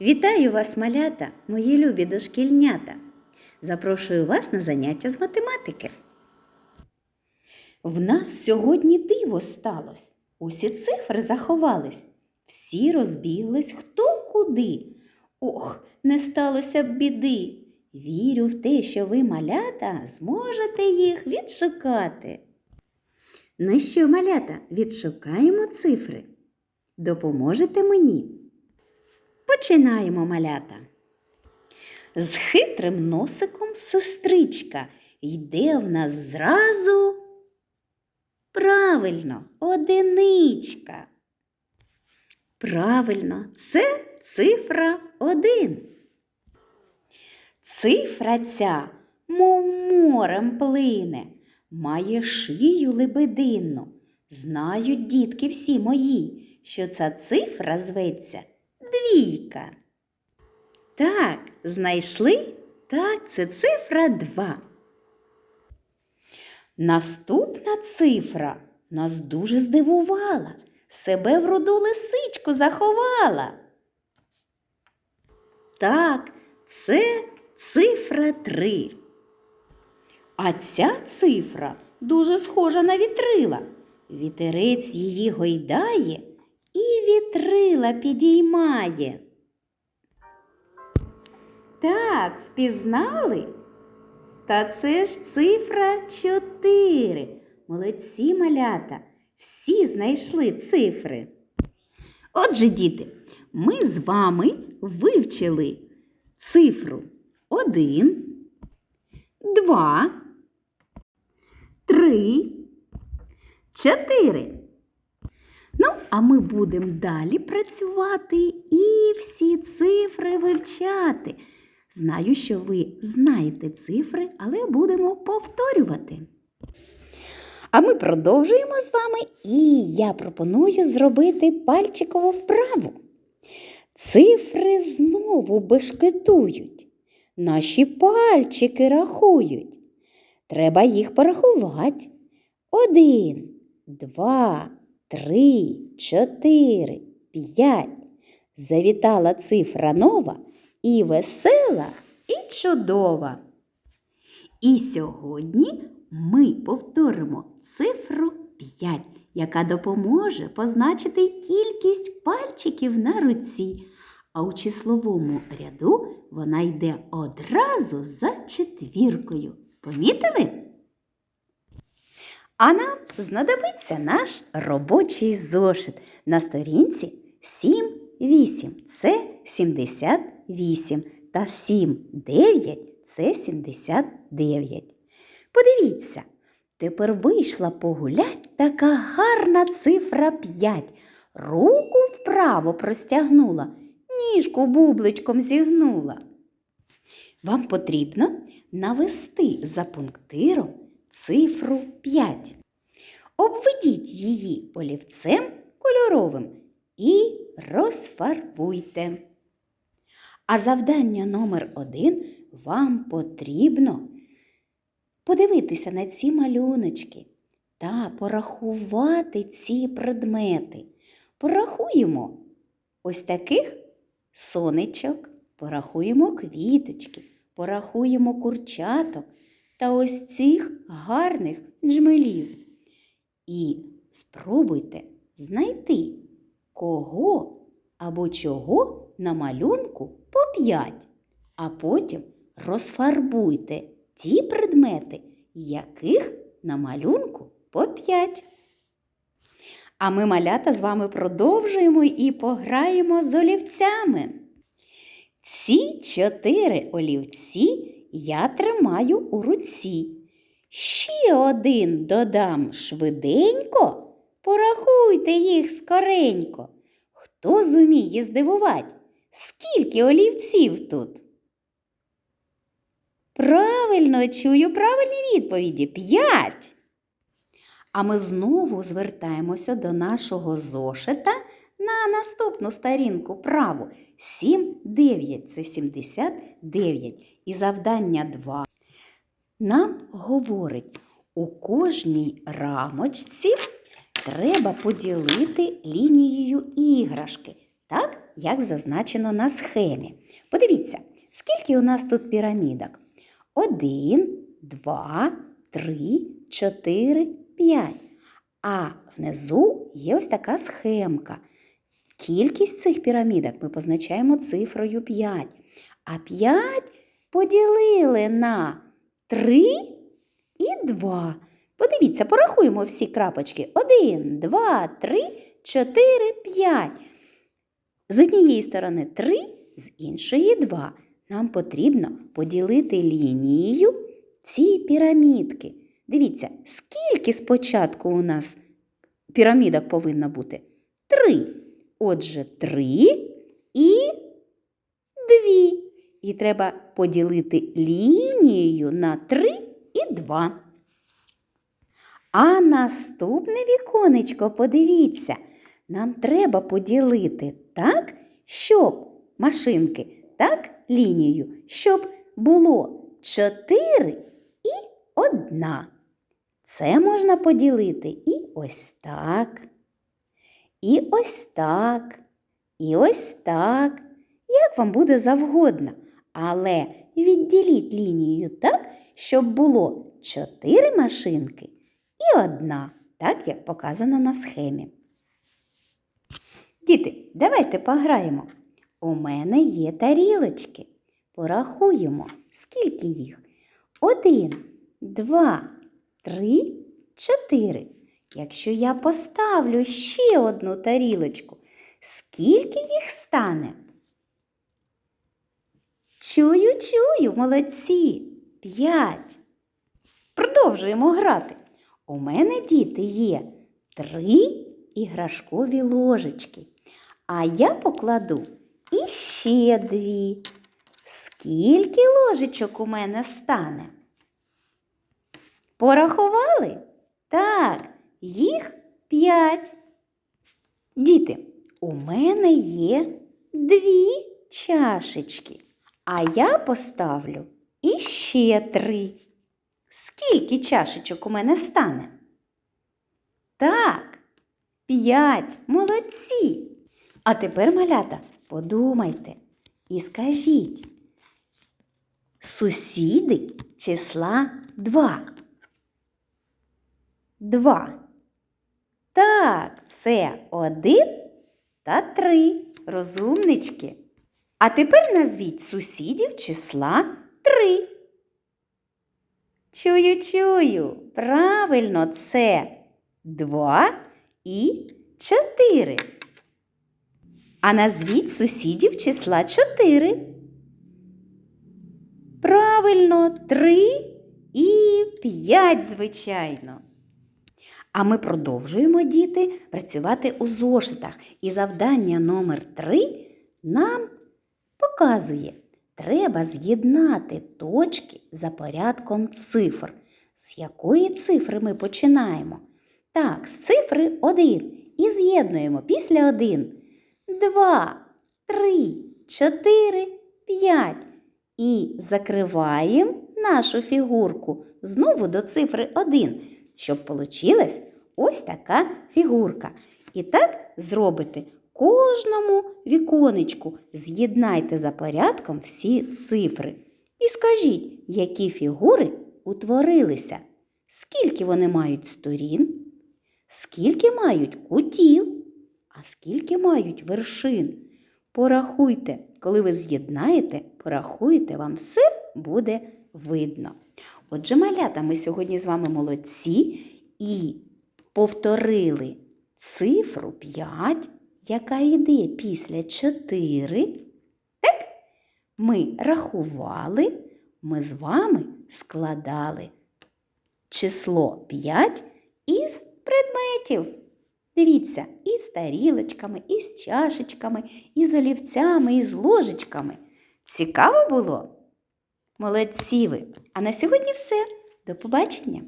Вітаю вас, малята, мої любі дошкільнята. Запрошую вас на заняття з математики. В нас сьогодні диво сталося. Усі цифри заховались, всі розбіглись хто куди. Ох, не сталося б біди. Вірю в те, що ви, малята, зможете їх відшукати. Ну що, малята, відшукаємо цифри. Допоможете мені? Починаємо малята. З хитрим носиком сестричка йде в нас зразу. Правильно, одиничка. Правильно, це цифра один. Цифра ця, мов морем плине, має шию лебединну. Знають дітки всі мої, що ця цифра зветься двійка. Так, знайшли? Так, це цифра 2. Наступна цифра нас дуже здивувала. Себе в роду лисичку заховала. Так, це цифра 3. А ця цифра дуже схожа на вітрила. Вітерець її гойдає і вітрила підіймає. Так, впізнали? Та це ж цифра 4. Молодці малята, всі знайшли цифри. Отже, діти, ми з вами вивчили цифру 1, 2, 3, 4. А ми будемо далі працювати і всі цифри вивчати. Знаю, що ви знаєте цифри, але будемо повторювати. А ми продовжуємо з вами, і я пропоную зробити пальчикову вправу. Цифри знову бешкетують, наші пальчики рахують. Треба їх порахувати. Один, два, три, чотири, п'ять. Завітала цифра нова і весела, і чудова. І сьогодні ми повторимо цифру 5, яка допоможе позначити кількість пальчиків на руці. А у числовому ряду вона йде одразу за четвіркою. Помітили? А нам знадобиться наш робочий зошит на сторінці 7-8. Це 78 та 7-9 це 79. Подивіться, тепер вийшла погулять така гарна цифра 5. Руку вправо простягнула, ніжку бубличком зігнула. Вам потрібно навести за пунктиром цифру 5. Обведіть її олівцем кольоровим і розфарбуйте. А завдання номер один вам потрібно подивитися на ці малюночки та порахувати ці предмети. Порахуємо ось таких сонечок, порахуємо квіточки, порахуємо курчаток та ось цих гарних джмелів. І спробуйте знайти, кого або чого на малюнку по п'ять, а потім розфарбуйте ті предмети, яких на малюнку по п'ять. А ми, малята, з вами продовжуємо і пограємо з олівцями. Ці чотири олівці я тримаю у руці. Ще один додам швиденько, порахуйте їх скоренько. Хто зуміє здивувати? Скільки олівців тут? Правильно чую правильні відповіді. П'ять. А ми знову звертаємося до нашого зошита на наступну сторінку праву. 7, 9 це 79. І завдання 2 нам говорить, у кожній рамочці треба поділити лінією іграшки. Так? як зазначено на схемі. Подивіться, скільки у нас тут пірамідок? Один, два, три, чотири, п'ять. А внизу є ось така схемка. Кількість цих пірамідок ми позначаємо цифрою 5. А 5 поділили на 3 і 2. Подивіться, порахуємо всі крапочки. 1, 2, 3, 4, 5. З однієї сторони 3, з іншої 2. Нам потрібно поділити лінією ці пірамідки. Дивіться, скільки спочатку у нас пірамідок повинно бути? Три. Отже, три. І треба поділити лінією на три і два. А наступне віконечко, подивіться, нам треба поділити так, щоб машинки, так, лінію, щоб було чотири і одна. Це можна поділити і ось так, і ось так, і ось так, як вам буде завгодно. Але відділіть лінією так, щоб було чотири машинки і одна, так як показано на схемі. Діти, давайте пограємо. У мене є тарілочки. Порахуємо, скільки їх. Один, два, три, чотири. Якщо я поставлю ще одну тарілочку, скільки їх стане? Чую, чую, молодці. П'ять. Продовжуємо грати. У мене діти є три іграшкові ложечки. А я покладу іще дві. Скільки ложечок у мене стане? Порахували? Так, їх п'ять. Діти, у мене є дві чашечки, а я поставлю іще три. Скільки чашечок у мене стане? Так, п'ять. Молодці. А тепер, малята, подумайте і скажіть. Сусіди числа два. Два. Так, це один та три. Розумнички. А тепер назвіть сусідів числа три. Чую, чую. Правильно, це два і чотири. А назвіть сусідів числа чотири. Правильно, три і п'ять, звичайно. А ми продовжуємо, діти, працювати у зошитах. І завдання номер 3 нам показує, треба з'єднати точки за порядком цифр. З якої цифри ми починаємо? Так, з цифри 1 і з'єднуємо після 1, 2, 3, 4, 5. І закриваємо нашу фігурку знову до цифри 1, щоб получилась ось така фігурка. І так зробите кожному віконечку. З'єднайте за порядком всі цифри. І скажіть, які фігури утворилися, скільки вони мають сторін, скільки мають кутів, а скільки мають вершин. Порахуйте, коли ви з'єднаєте, порахуйте, вам все буде видно. Отже, малята, ми сьогодні з вами молодці і повторили цифру 5, яка йде після 4. Так? Ми рахували, ми з вами складали число 5 із предметів. Дивіться, і з тарілочками, і з чашечками, і з олівцями, і з ложечками. Цікаво було? Молодці ви! А на сьогодні все. До побачення!